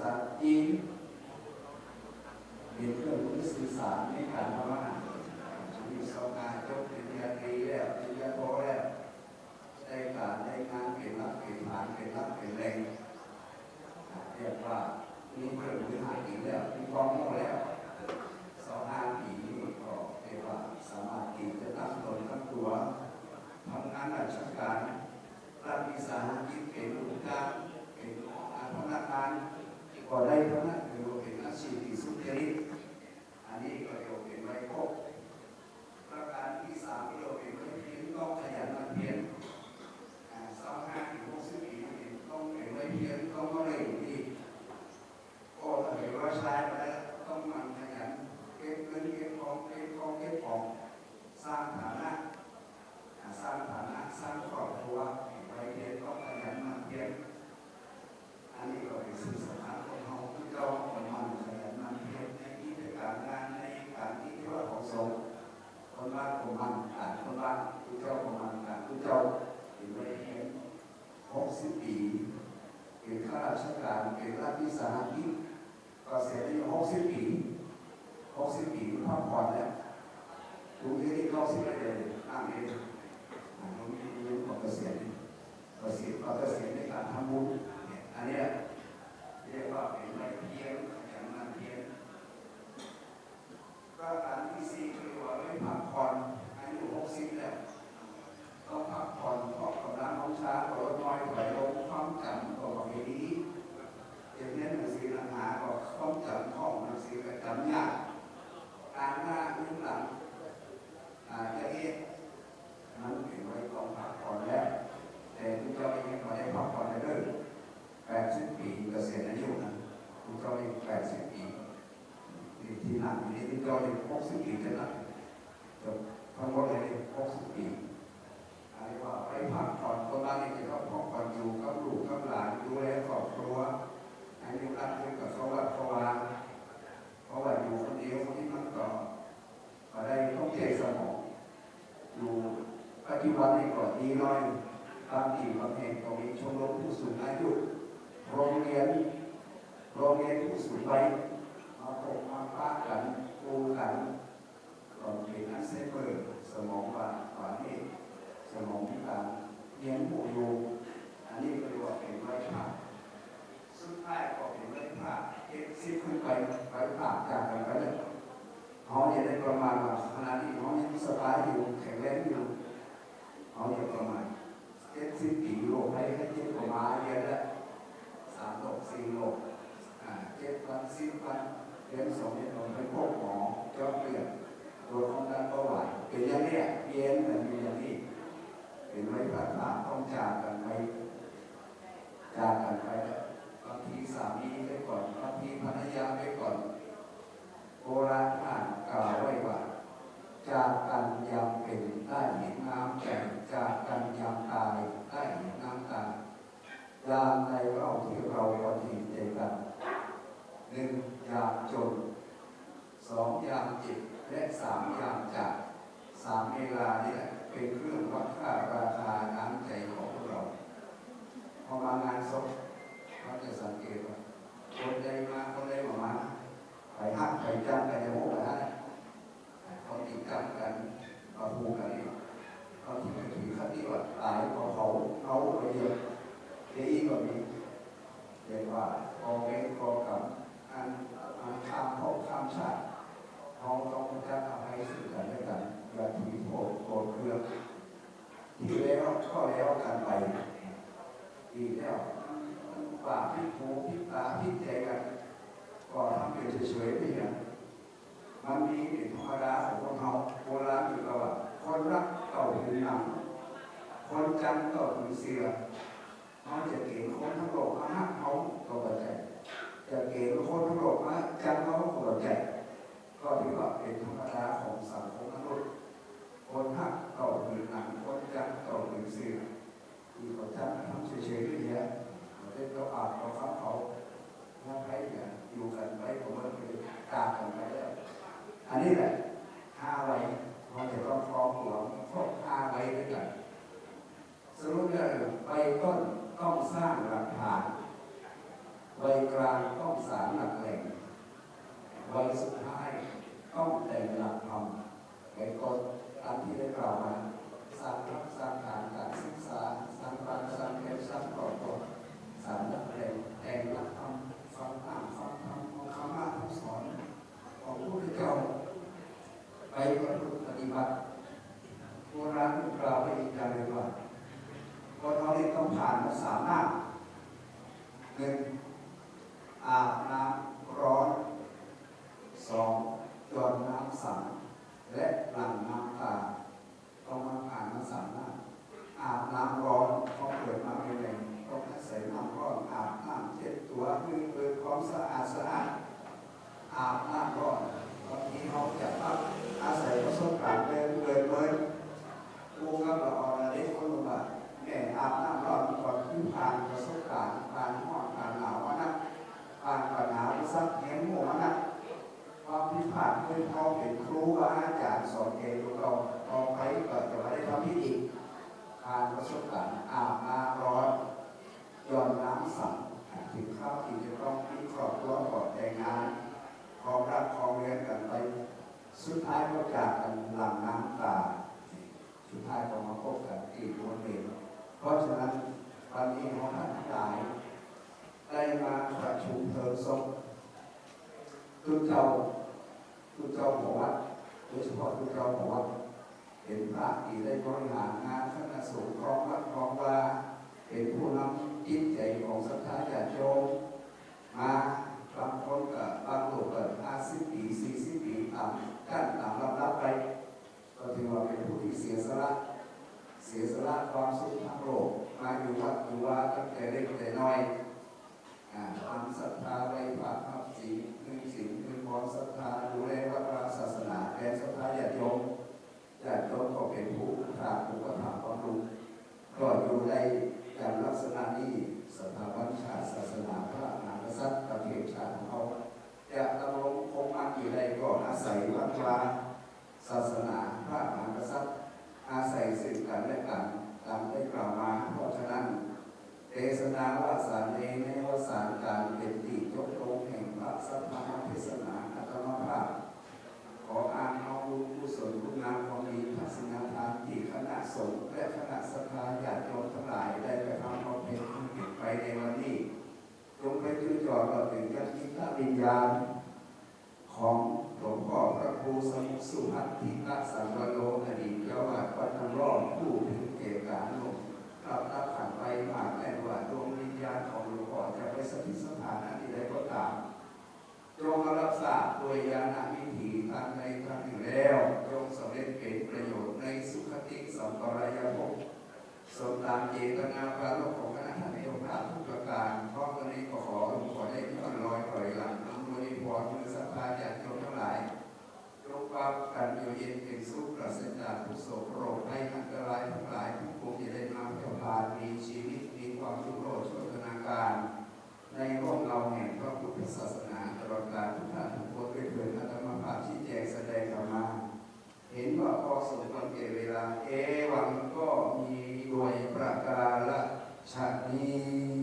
ษาจีนเรียนเครื่องมือสื่อสารในการทำอาหารมีสองงานจบปริญญาตรีแล้วปริญญาโทแล้วได้การได้งานเป็นรับเป็นฐานเป็นรับเป็นแรงเรียกว่ามีเครื่องมือหากินแล้วมีความรู้แล้วสองห้าปีนี้ก็เรียกว่าสามารถกินจะตั้งตนทั้งตัวทำงานราชการรับวิสาหกิจเป็นลูกจ้างเป็นพนักงาน Kodaikana Yogena Shri Suteri Ani Kodaikana สร้างฐานะสร้างฐานะสร้าง ก็ที่วัดในกรดนี้น้อยตางทีบางแห่งก็มีชมรมผู้สูงอายุโรงเรียนโรงเรียนผู้สูงวัยมาปกมาป้ากันปูกันก่อนเป็นอัลไซเบอร์สมองว่าหวานเองสมองพิการเลี้ยงหมูอยู่อันนี้ก็เรียกว่าเป็นไร้ผ่าสุดท้ายก็เป็นไร้ผ่าเก็บซิปขึ้นไปไร้ผ่าจากกันไปเลยเขาเนี่ยได้ประมาณว่าขณะนี้เขาเนี่ยสบายอยู่แข็งแรง thấy cái chiếc thoải mái vậy đó sản lục xin lục à, chết văn xin văn đến sống nhận đồng với quốc mỏ cho tiền rồi không đang có lại thì nhân đi ạ yên là như nhân đi thì mấy bạn bạn không trả cần mấy trả cần mấy đó บางทีสามีไปก่อนบางทีภรรยาไปก่อนโบราณอ่านกล่าวไว้ว่าจากกันยังเป็นได้เห็นมา ยานในเราที่เราปฏิเจกันหนึ่งยานจนสองยานจิตและสามยานจักสามเวลาเนี่ยเป็นเครื่องวัดค่าราคาน้ำใจของพวกเราพอมางานศพเขาจะสังเกตว่าคนใดมาคนใดมามาไปหักไปจังไปโมกไปฮะเขาติดกันกันมาพูกันเขาที่ถือคติว่าตายพอเขาเขาไปเยอะ ดีก็มีเรียกว่าพอเวรพอกรรมอันอันข้ามภพข้ามชาติเขาต้องจะอภัยซึ่งกันและกันอย่าถือโทษโกรธเคืองที่แล้วก็แล้วกันไปดีแล้วปากพิหูพิตาพิใจกันก็ทำเป็นเฉยๆไปอย่างมันมีเป็นธรรมดาของคนเราโบราณอยู่แล้วว่าคนรักเก่าถึงหนังคนจำเก่าถึงเสือมันจะเก่งคนทั้งโลกมาหักเขาก็เข้าใจจะเก่งคนทั้งโลกมาจำเขาก็เข้าใจ ก็ถือว่าเป็นธรรมดาของสังคมมนุษย์คนหักเก่าถึงหนังคนจำเก่าถึงเสือ ที่เขาทำทำเฉยๆด้วยเนี่ยเขาได้เราอ่านเราฟังเขาถ้าใครเนี่ยอยู่กันไปผมว่าคือตามกันไปแล้วอันนี้แหละห้า ไว้เราจะต้องครองหัวครบห้าไว้ด้วยกันสรุปแล้วใบต้นต้องสร้างหลักฐานใบกลางต้องสารหลักแหล่งใบสุดท้ายต้องแต่งหลักธรรมใบต้นตามที่ได้กล่าวมาสร้างรักสร้างฐานการศึกษาสร้างบ้านสร้างเพชรสร้างครอตัวสร้างนักเรียนแต่งหลักธรรม ไปประพฤติปฏิบัติโบราณกล่าวไว้อีกอย่างหนึ่งว่าคนเราเนี่ยต้องผ่านมาสามหน้าหนึ่งอาบน้ำร้อนสองหยดน้ำสั่งและหลั่งน้ำตาต้องมาอ่านมาสามหน้าอาบน้ำร้อนพอเปิดมาเป็นไงต้องใส่น้ำร้อนอาบน้ำเช็ดตัวมือเปิดความสะอาดสะอาดอาบน้ำร้อนบางทีเขาจะต้องอาศัยประสบการณ์เดินเดินเดินกูกับละออนอะไรคนรู้ว่าแม่อาบน้ำร้อนก่อนขึ้นผ่านประสบการณ์ผ่านห้อนผ่านหนาวมานะผ่านปัญหาสักเห็นหมู่มานะ ความที่ผ่านเพื่อนพ่อเป็นครูว่าอาจารย์สอนเองเราเอาไปก็จะไม่ได้ทำพิธีผ่านประสบการณ์อาบน้ำร้อนย้อนน้ำสั่งถึงข้าวที่จะต้องมีครอบครัวก่อนแต่งงานของรักของเรียนกันไป สุดท้ายก็จากกันหลังน้ำตา สุดท้ายก็มาพบกันอีกวันหนึ่งเพ ราะฉะนั้นวันนี้ของท่านทั้งหลายได้มาประชุมเพลิงศพทุกเจ้าทุกเจ้าขอวัดโดยเฉพาะทุกเจ้าขอวัดเห็นพระที่ได้บริหารงานคณะสงฆ์ครองวัดครองวาเป็นผู้นำจิตใจของศรัทธาญาติโยมมาบางคนก็บบางลูกก็ห้าสิบปีสี่สิบปีตามขั้นตามลำดับไป ก็ถือว่าเป็นผู้ที่เสียสละเสียสละความสุขทางโลกมาอยู่วัดอยู่ว่าตั้ง แต่เล็กแต่น้อยอ่าทำศรัทธาไว้ภาคภาพสีหนึ่งสิ่งหนึ่งความศรัทธาดูแลวัดวาศาสนาแก่ศรัทธาญาติโยมญาติโยมก็เป็นผู้ทางผู้กระทำความรู้ก็อยู่ในอย่างลักษณะนี้สถาบันชาติศาสนาพระมหากษัตริย์ประเทศชาติของเขาจะดำรงคงมั่นอยู่ในก็อาศัยวัดวาศาสนาพระมหากษัตริย์อาศัยซึ่งกันและกันตามได้กล่าวมาเพราะฉะนั้น เทศนาว่าสารเนในวสารการเป็นที่ยกโลงแห่งพระสัทธรรมเทศนาอัตมภาพ ขออ้างเอาบุญกุศลคุณงามความดีทัศนทานที่คณะสงฆ์และคณะสัทธาญาติโยมทั้งหลายได้กระทำความเพ็ญไปในวันนี้จงเป็นจุดจอดเราถึงยัติตวิญญาณ ของหลวงพ่อพระครูสมุทรสุหัตถิกสังวโรอดีตเจ้าวาดวัดนำร่องผู้ถึงเกการลงเราถ้าผ่าน ไปผ่านแน่ว่าดวงวิญญาณของหลวงพ่อจะไปสถิตสถานที่ใดก็ตามจงรับทราบโดยญาณวิถีทางในทางอยู่แล้วจงสำเร็จเป็นประโยชน์ในสุขติสัมปรายภพสมตามเจตนาปรารภของคณะท่านโยมพระทุกประการพร้อมกันนี้ก็ขอ กันอยู่เย็นเป็นสุขปราสจากทุกโสกโรคให้อันตรายทั้งหลายทุกปวงจะได้มาเพื่อพานมีชีวิตมีความสุขโรจน์ชั่วธนาการ ในร่มเราแห่งพระพุทธศาสนาตลอดกาลทุกท่านทุกคนด้วยเถิดอรตมภาพชี้แจงแสดงธรรมาเห็นว่าพอสมควรแก่เวลา เอวังก็มีด้วยประการละชานี้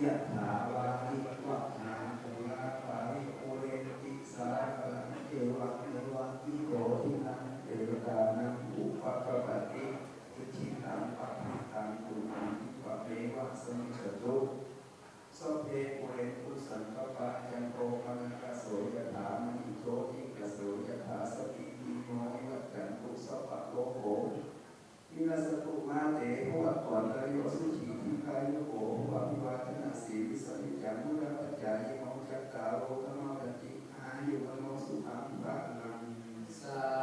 Yeah, มาเตภวะก่อนอายุสุขีทิคายุโกภวะวิวาทนาสีวิสัยจังมุรปัจจายิโมจักกาโรธรรมปฏิอายุวโนสุขังปะนังสา